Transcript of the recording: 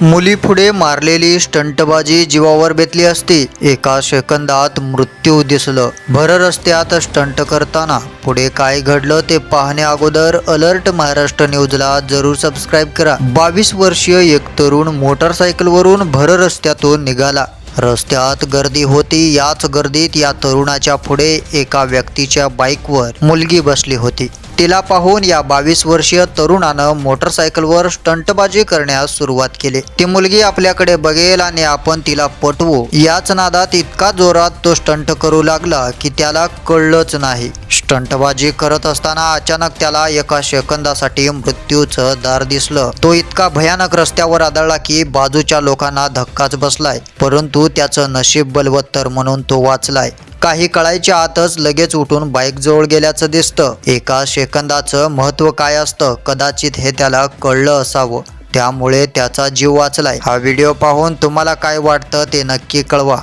मुलीपुढे मारलेली स्टंटबाजी जीवावर बेतली असती. एका सेकंदात मृत्यू दिसलं. भर रस्त्यात स्टंट करताना पुढे काय घडलं ते पाहण्या अगोदर अलर्ट महाराष्ट्र न्यूजला जरूर सबस्क्राईब करा. बावीस वर्षीय एक तरुण मोटरसायकलवरून भर रस्त्यातून निघाला. रस्त्यात गर्दी होती याच गर्दीत या तरुणाच्या पुढे एका व्यक्तीच्या बाईकवर मुलगी बसली होती. तिला पाहून या बावीस वर्षीय तरुणानं मोटरसायकलवर स्टंटबाजी करण्यास सुरुवात केली. ती मुलगी आपल्याकडे बघेल आणि आपण तिला पटवू. याच नादात इतका जोरात तो स्टंट करू लागला की त्याला कळलंच नाही. स्टंटबाजी करत असताना अचानक त्याला एका सेकंदासाठी मृत्यूचं दार दिसलं. तो इतका भयानक रस्त्यावर आदळला की बाजूच्या लोकांना धक्काच बसलाय. परंतु त्याचं नशीब बलवत्तर म्हणून तो वाचलाय. काही कळायच्या आतच लगेच उठून बाईक जवळ गेल्याचं दिसतं. एका सेकंदाचं महत्त्व काय असतं? कदाचित हे त्याला कळलं असावं. त्यामुळे त्याचा जीव वाचलाय. हा व्हिडिओ पाहून तुम्हाला काय वाटतं ते नक्की कळवा.